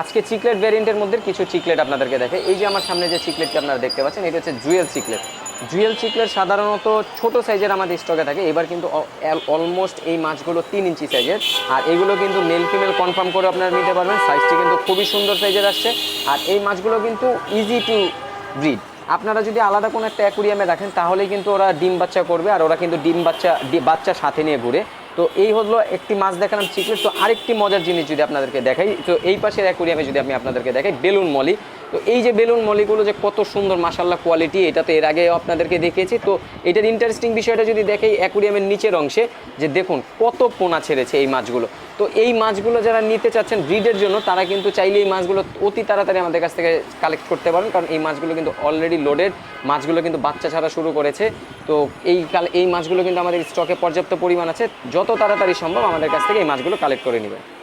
আজকে চিকলেট ভ্যারিয়েন্টের মধ্যে কিছু চিকলেট আপনাদেরকে দেখে। এই যে আমার সামনে যে চিকলেটটি আপনারা দেখতে পাচ্ছেন, এটা হচ্ছে জুয়েল চিকলেট জুয়েল চিকলেট সাধারণত ছোট সাইজের আমাদের স্টকে থাকে। এবার কিন্তু অলমোস্ট এই মাছগুলো তিন ইঞ্চি সাইজের আর এগুলো কিন্তু মেল ফিমেল কনফার্ম করে আপনারা নিতে পারবেন। সাইজটি কিন্তু খুবই সুন্দর সাইজের আসছে। আর এই মাছগুলো কিন্তু ইজি টু ব্রিড আপনারা যদি আলাদা কোনো একটা অ্যাকুরিয়ামে রাখেন তাহলেই কিন্তু ওরা ডিম বাচ্চা করবে। আর ওরা কিন্তু ডিম বাচ্চা বাচ্চা সাথে নিয়ে ঘুরে। তো এই হলো একটি মাছ দেখালাম চিকলেট। তো আরেকটি মজার জিনিস যদি আপনাদেরকে দেখাই, তো এই পাশের অ্যাকুরিয়ামে যদি আমি আপনাদেরকে দেখাই, বেলুন মলি। তো এই যে বেলুন মলিগুলো যে কত সুন্দর মাসাল্লাহ কোয়ালিটি এটা তো এর আগে আপনাদেরকে দেখিয়েছি। তো এটার ইন্টারেস্টিং বিষয়টা যদি দেখেই, অ্যাকুরিয়ামের নিচের অংশে, যে দেখুন কত পোনা ছেড়েছে এই মাছগুলো। তো এই মাছগুলো যারা নিতে চাচ্ছেন ব্রিডের জন্য, তারা কিন্তু চাইলে এই মাছগুলো অতি তাড়াতাড়ি আমাদের কাছ থেকে কালেক্ট করতে পারেন, কারণ এই মাছগুলো কিন্তু অলরেডি লোডেড মাছগুলো কিন্তু বাচ্চা ছাড়া শুরু করেছে। তো এই কাল, এই মাছগুলো কিন্তু আমাদের স্টকে পর্যাপ্ত পরিমাণ আছে। যত তাড়াতাড়ি সম্ভব আমাদের কাছ থেকে এই মাছগুলো কালেক্ট করে নেবেন।